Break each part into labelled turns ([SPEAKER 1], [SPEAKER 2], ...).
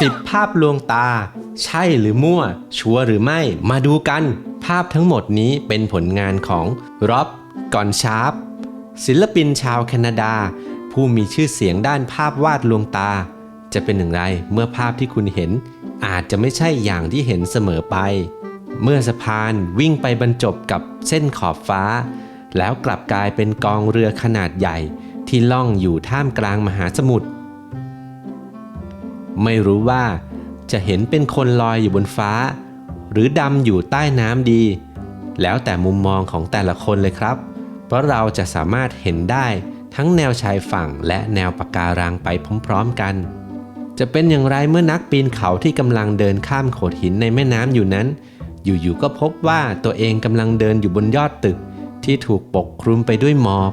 [SPEAKER 1] สิบภาพลวงตา ใช่หรือมั่ว ชัวร์หรือไม่ มาดูกัน ภาพทั้งหมดนี้เป็นผลงานของร็อบกอนชาร์ปศิลปินชาวแคนาดา ผู้มีชื่อเสียงด้านภาพวาดลวงตา จะเป็นอย่างไรเมื่อภาพที่คุณเห็น อาจจะไม่ใช่อย่างที่เห็นเสมอไป เมื่อสะพานวิ่งไปบรรจบกับเส้นขอบฟ้า แล้วกลับกลายเป็นกองเรือขนาดใหญ่ ที่ล่องอยู่ท่ามกลางมหาสมุทร ไม่รู้ว่าจะเห็นเป็นคนลอยอยู่บนฟ้า หรือดำอยู่ใต้น้ำดี แล้วแต่มุมมองของแต่ละคนเลยครับ เพราะเราจะสามารถเห็นได้ทั้งแนวชายฝั่งและแนวปะการังไปพร้อมๆกัน จะเป็นอย่างไรเมื่อนักปีนเขาที่กำลังเดินข้ามโขดหินในแม่น้ำอยู่นั้น อยู่ๆก็พบว่าตัวเองกำลังเดินอยู่บนยอดตึก ที่ถูกปกคลุมไปด้วยหมอก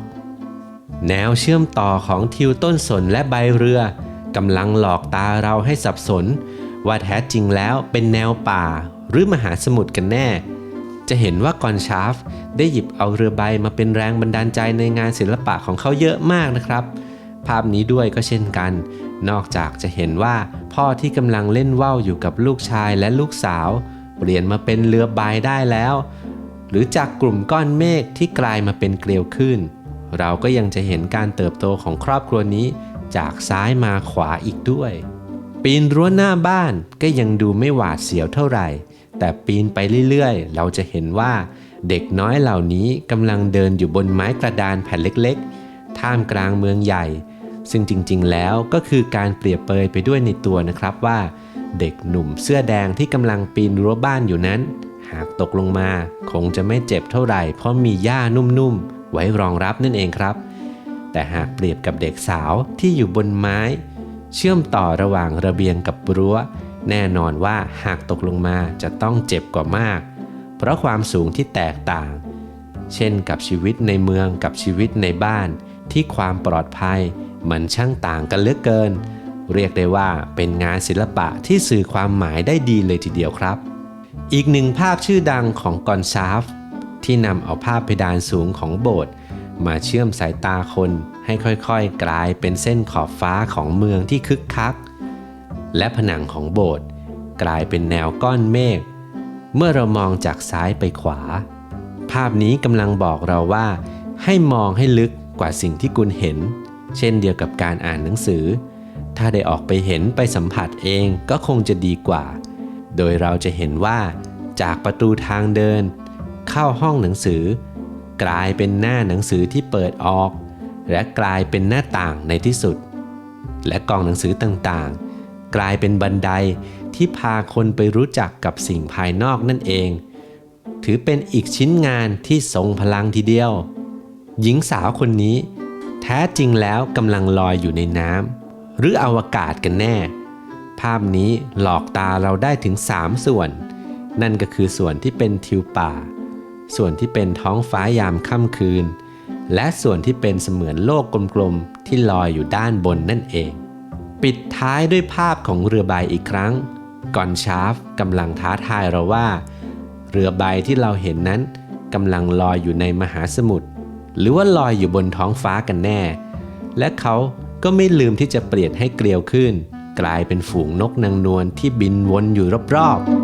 [SPEAKER 1] แนวเชื่อมต่อของทิวต้นสนและใบเรือ กำลังหลอกตาเราให้สับสน ว่าแท้จริงแล้วเป็นแนวป่าหรือมหาสมุทรกันแน่ จะเห็นว่ากอนชาฟได้หยิบเอาเรือใบมาเป็นแรงบันดาลใจในงานศิลปะของเขาเยอะมากนะครับ ภาพนี้ด้วยก็เช่นกัน นอกจากจะเห็นว่าพ่อที่กำลังเล่นว่าวอยู่กับลูกชายและลูกสาว เปลี่ยนมาเป็นเรือใบได้แล้ว หรือจากกลุ่มก้อนเมฆที่กลายมาเป็นเกลียวขึ้น เราก็ยังจะเห็นการเติบโตของครอบครัวนี้ จากซ้ายมาขวาอีกด้วย ปีนรั้วหน้าบ้านก็ยังดูไม่หวาดเสียวเท่าไหร่ แต่ปีนไปเรื่อยๆ เราจะเห็นว่า เด็กน้อยเหล่านี้กำลังเดินอยู่บนไม้กระดานแผ่นเล็กๆ ท่ามกลางเมืองใหญ่ ซึ่งจริงๆ แล้วก็คือการเปรียบเปยไปด้วยในตัวนะครับว่า เด็กหนุ่มเสื้อแดงที่กำลังปีนรั้วบ้านอยู่นั้น หากตกลงมา คงจะไม่เจ็บเท่าไหร่ เพราะมีหญ้านุ่มๆไว้รองรับนั่นเองครับ แต่หากเปรียบกับเด็กสาวที่อยู่บนไม้ เชื่อมต่อระหว่างระเบียงกับรั้ว แน่นอนว่าหากตกลงมาจะต้องเจ็บกว่ามาก เพราะความสูงที่แตกต่าง เช่นกับชีวิตในเมืองกับชีวิตในบ้านที่ความปลอดภัยมันช่างต่างกันเหลือกเกิน เรียกได้ว่าเป็นงานศิลปะที่สื่อความหมายได้ดีเลยทีเดียวครับ อีกหนึ่งภาพชื่อดังของกอนชาฟที่นำเอาภาพเพดานสูงของโบสถ์ มาเชื่อมสายตาคนให้ค่อยๆ กลายเป็นเส้นขอบฟ้าของเมืองที่คึกคัก และผนังของโบสถ์กลายเป็นแนวก้อนเมฆ เมื่อเรามองจากซ้ายไปขวา ภาพนี้กำลังบอกเราว่า ให้มองให้ลึกกว่าสิ่งที่คุณเห็น เช่นเดียวกับการอ่านหนังสือ ถ้าได้ออกไปเห็นไปสัมผัสเองก็คงจะดีกว่า โดยเราจะเห็นว่า จากประตูทางเดิน เข้าห้องหนังสือ กลายเป็นหน้าหนังสือที่เปิดออก และกลายเป็นหน้าต่างในที่สุด และกองหนังสือต่างๆ กลายเป็นบันไดที่พาคนไปรู้จักกับสิ่งภายนอกนั่นเอง ถือเป็นอีกชิ้นงานที่ทรงพลังทีเดียว หญิงสาวคนนี้ แท้จริงแล้วกำลังลอยอยู่ในน้ำหรืออวกาศกันแน่ ภาพนี้หลอกตาเราได้ถึง 3 ส่วน นั่นก็คือส่วนที่เป็นทิวป่า ส่วนที่เป็นท้องฟ้ายามค่ำคืน และส่วนที่เป็นเสมือนโลกกลมๆ ที่ลอยอยู่ด้านบนนั่นเอง ปิดท้ายด้วยภาพของเรือใบอีกครั้งก่อนชาร์ฟกำลังท้าทายเราว่า เรือใบที่เราเห็นนั้นกำลังลอยอยู่ในมหาสมุทรหรือว่าลอยอยู่บนท้องฟ้ากันแน่ และเขาก็ไม่ลืมที่จะเปลี่ยนให้เกลียวขึ้น กลายเป็นฝูงนกนางนวลที่บินวนอยู่รอบๆ